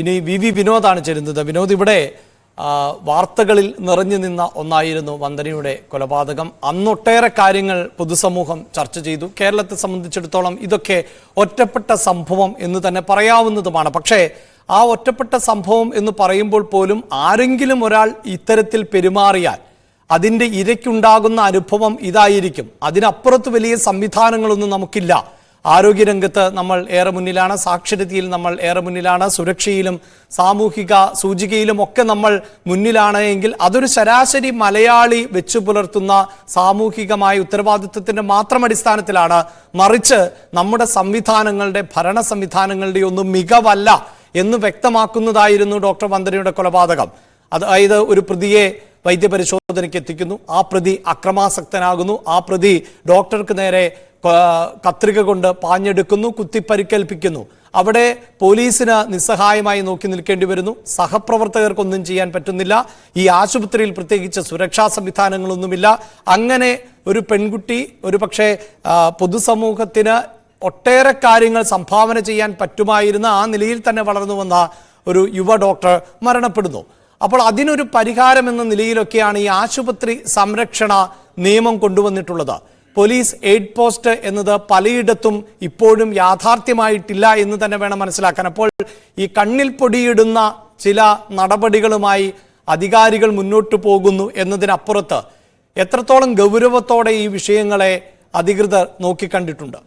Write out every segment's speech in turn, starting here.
ഇനി V V വിനോദാണ് ചേരുന്നത്. വിനോദ് ഇവിടെ വാർത്തകളിൽ നിറഞ്ഞു നിന്ന ഒന്നായിരുന്നു വന്ദനയുടെ കൊലപാതകം. അന്നൊട്ടേറെ കാര്യങ്ങൾ പൊതുസമൂഹം ചർച്ച ചെയ്തു. കേരളത്തെ സംബന്ധിച്ചിടത്തോളം ഇതൊക്കെ ഒറ്റപ്പെട്ട സംഭവം എന്ന് തന്നെ പറയാവുന്നതുമാണ്. പക്ഷേ ആ ഒറ്റപ്പെട്ട സംഭവം എന്ന് പറയുമ്പോൾ പോലും ആരെങ്കിലും ഒരാൾ ഇത്തരത്തിൽ പെരുമാറിയാൽ അതിന്റെ ഇരയ്ക്കുണ്ടാകുന്ന അനുഭവം ഇതായിരിക്കും. അതിനപ്പുറത്ത് വലിയ സംവിധാനങ്ങളൊന്നും നമുക്കില്ല. ആരോഗ്യരംഗത്ത് നമ്മൾ ഏറെ മുന്നിലാണ് സാക്ഷരതയിൽ നമ്മൾ ഏറെ മുന്നിലാണ് സുരക്ഷയിലും സാമൂഹിക സൂചികയിലും ഒക്കെ നമ്മൾ മുന്നിലാണ് എങ്കിൽ അതൊരു ശരാശരി മലയാളി വെച്ചു പുലർത്തുന്ന സാമൂഹികമായ ഉത്തരവാദിത്വത്തിന്റെ മാത്രം അടിസ്ഥാനത്തിലാണ്. മറിച്ച് നമ്മുടെ സംവിധാനങ്ങളുടെ ഭരണ സംവിധാനങ്ങളുടെ ഒന്നും മികവല്ല എന്ന് വ്യക്തമാക്കുന്നതായിരുന്നു ഡോക്ടർ വന്ദനയുടെ കൊലപാതകം. അതായത് ഒരു പ്രതിയെ വൈദ്യപരിശോധനയ്ക്ക് എത്തിക്കുന്നു. ആ പ്രതി അക്രമാസക്തനാകുന്നു. ആ പ്രതി ഡോക്ടർക്ക് നേരെ കത്രിക കൊണ്ട് പാഞ്ഞെടുക്കുന്നു കുത്തിപ്പരിക്കേൽപ്പിക്കുന്നു. അവിടെ പോലീസിന് നിസ്സഹായമായി നോക്കി നിൽക്കേണ്ടി വരുന്നു. സഹപ്രവർത്തകർക്കൊന്നും ചെയ്യാൻ പറ്റുന്നില്ല. ഈ ആശുപത്രിയിൽ പ്രത്യേകിച്ച് സുരക്ഷാ സംവിധാനങ്ങളൊന്നുമില്ല. അങ്ങനെ ഒരു പെൺകുട്ടി ഒരു പക്ഷേ പൊതുസമൂഹത്തിന് ഒട്ടേറെ കാര്യങ്ങൾ സംഭാവന ചെയ്യാൻ പറ്റുമായിരുന്ന ആ നിലയിൽ തന്നെ വളർന്നു വന്ന ഒരു യുവ ഡോക്ടർ മരണപ്പെടുന്നു. അപ്പോൾ അതിനൊരു പരിഹാരം എന്ന നിലയിലൊക്കെയാണ് ഈ ആശുപത്രി സംരക്ഷണ നിയമം കൊണ്ടുവന്നിട്ടുള്ളത്. പോലീസ് എയ്ഡ് പോസ്റ്റ് എന്നത് പലയിടത്തും ഇപ്പോഴും യാഥാർത്ഥ്യമായിട്ടില്ല എന്ന് തന്നെ വേണം മനസ്സിലാക്കാൻ. അപ്പോൾ ഈ കണ്ണിൽ പൊടിയിടുന്ന ചില നടപടികളുമായി അധികാരികൾ മുന്നോട്ട് പോകുന്നു എന്നതിനപ്പുറത്ത് എത്രത്തോളം ഗൗരവത്തോടെ ഈ വിഷയങ്ങളെ അധികൃതർ നോക്കിക്കണ്ടിട്ടുണ്ട്.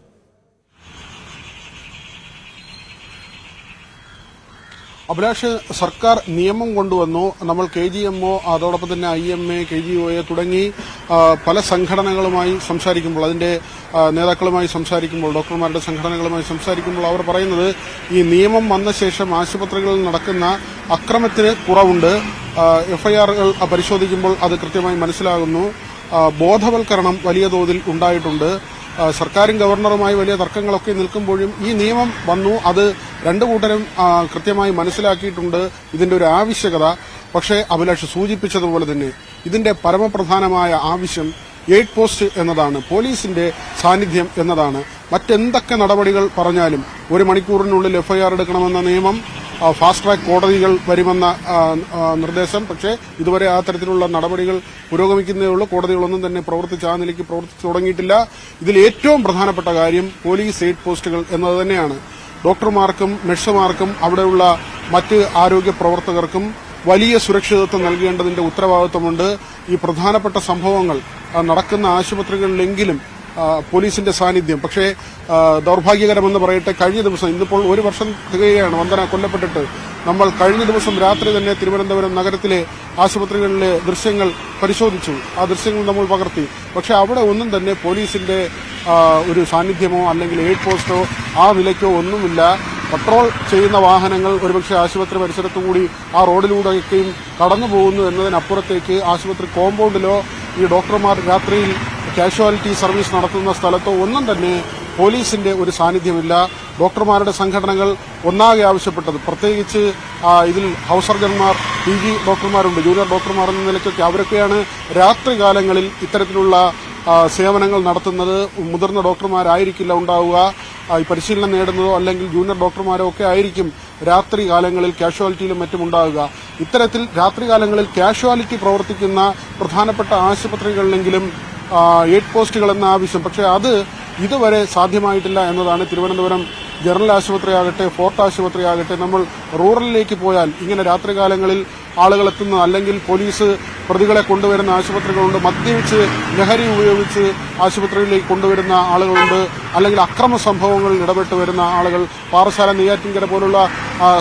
അഭിലാഷ് സർക്കാർ നിയമം കൊണ്ടുവന്നു. നമ്മൾ കെ ജി എം ഒ അതോടൊപ്പം തന്നെ I M A K G O A തുടങ്ങി പല സംഘടനകളുമായി സംസാരിക്കുമ്പോൾ അതിന്റെ നേതാക്കളുമായി സംസാരിക്കുമ്പോൾ ഡോക്ടർമാരുടെ സംഘടനകളുമായി സംസാരിക്കുമ്പോൾ അവർ പറയുന്നത് ഈ നിയമം വന്ന ശേഷം ആശുപത്രികളിൽ നടക്കുന്ന അക്രമത്തിന് കുറവുണ്ട്. എഫ്ഐആറുകൾ പരിശോധിക്കുമ്പോൾ അത് കൃത്യമായി മനസ്സിലാകുന്നു. ബോധവൽക്കരണം വലിയ തോതിൽ ഉണ്ടായിട്ടുണ്ട്. സർക്കാരും ഗവർണറുമായി വലിയ തർക്കങ്ങളൊക്കെ നിൽക്കുമ്പോഴും ഈ നിയമം വന്നു. അത് രണ്ടു കൂട്ടരും കൃത്യമായി മനസ്സിലാക്കിയിട്ടുണ്ട് ഇതിന്റെ ഒരു ആവശ്യകത. പക്ഷേ അഭിലാഷ് സൂചിപ്പിച്ചതുപോലെ തന്നെ ഇതിന്റെ പരമപ്രധാനമായ ആവശ്യം എയ്ഡ് പോസ്റ്റ് എന്നതാണ് പോലീസിന്റെ സാന്നിധ്യം എന്നതാണ്. മറ്റെന്തൊക്കെ നടപടികൾ പറഞ്ഞാലും ഒരു മണിക്കൂറിനുള്ളിൽ എഫ്ഐആർ എടുക്കണമെന്ന നിയമം ഫാസ്റ്റ് ട്രാക്ക് കോടതികൾ വരുമെന്ന നിർദ്ദേശം. പക്ഷേ ഇതുവരെ ആ തരത്തിലുള്ള നടപടികൾ പുരോഗമിക്കുന്നേ ഉള്ളൂ. കോടതികളൊന്നും തന്നെ പ്രവർത്തിച്ച് ആ നിലയ്ക്ക് പ്രവർത്തിച്ചു തുടങ്ങിയിട്ടില്ല. ഇതിൽ ഏറ്റവും പ്രധാനപ്പെട്ട കാര്യം പോലീസ് എയ്ഡ് പോസ്റ്റുകൾ എന്നത് തന്നെയാണ്. ഡോക്ടർമാർക്കും നഴ്സുമാർക്കും അവിടെയുള്ള മറ്റ് ആരോഗ്യ പ്രവർത്തകർക്കും വലിയ സുരക്ഷിതത്വം നൽകേണ്ടതിന്റെ ഉത്തരവാദിത്വമുണ്ട്. ഈ പ്രധാനപ്പെട്ട സംഭവങ്ങൾ നടക്കുന്ന ആശുപത്രികളിലെങ്കിലും പോലീസിന്റെ സാന്നിധ്യം. പക്ഷേ ദൗർഭാഗ്യകരമെന്ന് പറയട്ടെ കഴിഞ്ഞ ദിവസം ഇന്നിപ്പോൾ ഒരു വർഷം തികയുകയാണ്. വന്ദന കൊല്ലപ്പെട്ടിട്ട് നമ്മൾ കഴിഞ്ഞ ദിവസം രാത്രി തന്നെ തിരുവനന്തപുരം നഗരത്തിലെ ആശുപത്രികളിലെ ദൃശ്യങ്ങൾ പരിശോധിച്ചു. ആ ദൃശ്യങ്ങൾ നമ്മൾ പകർത്തി. പക്ഷെ അവിടെ ഒന്നും തന്നെ പോലീസിന്റെ ഒരു സാന്നിധ്യമോ അല്ലെങ്കിൽ എയ്ഡ് പോസ്റ്റോ ആ നിലയ്ക്കോ ഒന്നുമില്ല. പട്രോൾ ചെയ്യുന്ന വാഹനങ്ങൾ ഒരുപക്ഷെ ആശുപത്രി പരിസരത്തു കൂടി ആ റോഡിലൂടെയൊക്കെയും കടന്നു പോകുന്നു എന്നതിനപ്പുറത്തേക്ക് ആശുപത്രി കോമ്പൗണ്ടിലോ ഈ ഡോക്ടർമാർ രാത്രിയിൽ കാഷ്വാലിറ്റി സർവീസ് നടത്തുന്ന സ്ഥലത്തോ ഒന്നും തന്നെ പോലീസിന്റെ ഒരു സാന്നിധ്യമില്ല. ഡോക്ടർമാരുടെ സംഘടനകൾ ഒന്നാകെ ആവശ്യപ്പെട്ടത് പ്രത്യേകിച്ച് ഇതിൽ ഹൗസ് സർജന്മാർ പി ജി ഡോക്ടർമാരുണ്ട് ജൂനിയർ ഡോക്ടർമാർ എന്ന നിലയ്ക്കൊക്കെ അവരൊക്കെയാണ് രാത്രികാലങ്ങളിൽ ഇത്തരത്തിലുള്ള സേവനങ്ങൾ നടത്തുന്നത്. മുതിർന്ന ഡോക്ടർമാരായിരിക്കില്ല ഉണ്ടാവുക. ഈ പരിശീലനം നേടുന്നതോ അല്ലെങ്കിൽ ജൂനിയർ ഡോക്ടർമാരോ ഒക്കെ ആയിരിക്കും രാത്രി കാലങ്ങളിൽ കാഷ്വാലിറ്റിയിലും മറ്റും ഉണ്ടാവുക. ഇത്തരത്തിൽ രാത്രികാലങ്ങളിൽ കാഷ്വാലിറ്റി പ്രവർത്തിക്കുന്ന പ്രധാനപ്പെട്ട ആശുപത്രികളിലെങ്കിലും എയ്ഡ് പോസ്റ്റുകൾ എന്ന ആവശ്യം. പക്ഷേ അത് ഇതുവരെ സാധ്യമായിട്ടില്ല എന്നതാണ് തിരുവനന്തപുരം ജനറൽ ആശുപത്രിയാകട്ടെ ഫോർട്ട് ആശുപത്രിയാകട്ടെ. നമ്മൾ റൂറലിലേക്ക് പോയാൽ ഇങ്ങനെ രാത്രികാലങ്ങളിൽ ആളുകൾ എത്തുന്ന അല്ലെങ്കിൽ പോലീസ് പ്രതികളെ കൊണ്ടുവരുന്ന ആശുപത്രികളുണ്ട്. മദ്യപിച്ച് ലഹരി ഉപയോഗിച്ച് ആശുപത്രിയിലേക്ക് കൊണ്ടുവരുന്ന ആളുകളുണ്ട്. അല്ലെങ്കിൽ അക്രമ സംഭവങ്ങളിൽ ഇടപെട്ട് വരുന്ന ആളുകൾ പാറശാല നെയ്യാറ്റിൻകര പോലുള്ള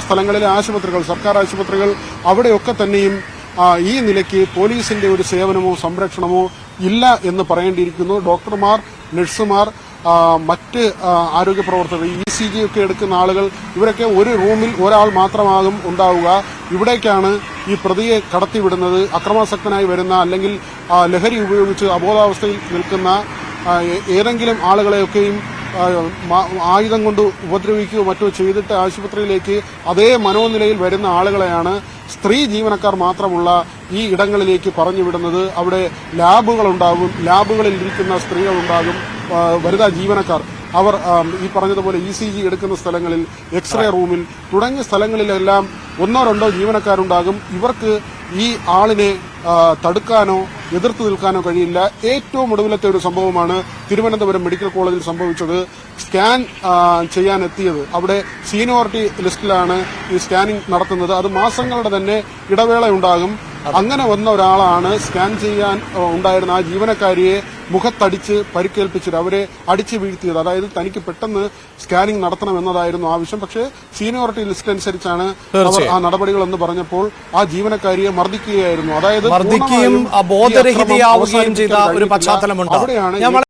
സ്ഥലങ്ങളിലെ ആശുപത്രികൾ സർക്കാർ ആശുപത്രികൾ അവിടെയൊക്കെ തന്നെയും ഈ നിലയ്ക്ക് പോലീസിന്റെ ഒരു സേവനമോ സംരക്ഷണമോ ഇല്ല എന്ന് പറയേണ്ടിയിരിക്കുന്നു. ഡോക്ടർമാർ നഴ്സുമാർ മറ്റ് ആരോഗ്യ പ്രവർത്തകർ ഇ സി ജി ഒക്കെ എടുക്കുന്ന ആളുകൾ ഇവരൊക്കെ ഒരു റൂമിൽ ഒരാൾ മാത്രമാകും ഉണ്ടാവുക. ഇവിടേക്കാണ് ഈ പ്രതിയെ കടത്തിവിടുന്നത്. അക്രമാസക്തനായി വരുന്ന അല്ലെങ്കിൽ ലഹരി ഉപയോഗിച്ച് അബോധാവസ്ഥയിൽ നിൽക്കുന്ന ഏതെങ്കിലും ആളുകളെയൊക്കെയും ആയുധം കൊണ്ട് ഉപദ്രവിക്കുകയോ മറ്റോ ചെയ്തിട്ട് ആശുപത്രിയിലേക്ക് അതേ മനോനിലയിൽ വരുന്ന ആളുകളെയാണ് സ്ത്രീ ജീവനക്കാർ മാത്രമുള്ള ഈ ഇടങ്ങളിലേക്ക് പറഞ്ഞു വിടുന്നത് അവിടെ ലാബുകൾ ഉണ്ടാകും ലാബുകളിൽ ഇരിക്കുന്ന സ്ത്രീകളുണ്ടാകും വരുന്ന ജീവനക്കാർ. അവർ ഈ പറഞ്ഞതുപോലെ ഇ സി ജി എടുക്കുന്ന സ്ഥലങ്ങളിൽ എക്സ്റേ റൂമിൽ തുടങ്ങിയ സ്ഥലങ്ങളിലെല്ലാം ഒന്നോ രണ്ടോ ജീവനക്കാരുണ്ടാകും. ഇവർക്ക് ഈ ആളിനെ തടുക്കാനോ എതിർത്ത് നിൽക്കാനോ കഴിയില്ല. ഏറ്റവും ഒടുവിലത്തെ ഒരു സംഭവമാണ് തിരുവനന്തപുരം മെഡിക്കൽ കോളേജിൽ സംഭവിച്ചത്. സ്കാൻ ചെയ്യാൻ എത്തിയത് അവിടെ സീനിയോറിറ്റി ലിസ്റ്റിലാണ് ഈ സ്കാനിംഗ് നടത്തുന്നത്. അത് മാസങ്ങളുടെ തന്നെ ഇടവേള ഉണ്ടാകും അങ്ങനെ വന്ന ഒരാളാണ് സ്കാൻ ചെയ്യാൻ ഉണ്ടായിരുന്ന ആ ജീവനക്കാരിയെ മുഖത്തടിച്ച് പരിക്കേൽപ്പിച്ചത്. അവരെ അടിച്ചു വീഴ്ത്തിയത്. അതായത് തനിക്ക് പെട്ടെന്ന് സ്കാനിംഗ് നടത്തണം എന്നതായിരുന്നു ആവശ്യം. പക്ഷേ സീനിയോറിറ്റി ലിസ്റ്റ് അനുസരിച്ചാണ് അവർ ആ നടപടികൾ എന്ന് പറഞ്ഞപ്പോൾ ആ ജീവനക്കാരിയെ മർദ്ദിക്കുകയായിരുന്നു. അതായത് മർദ്ദിക്കുകയും ബോധരഹിതയാവുകയും ചെയ്ത ഒരു പശ്ചാത്തലമുണ്ട്. അവിടെയാണ്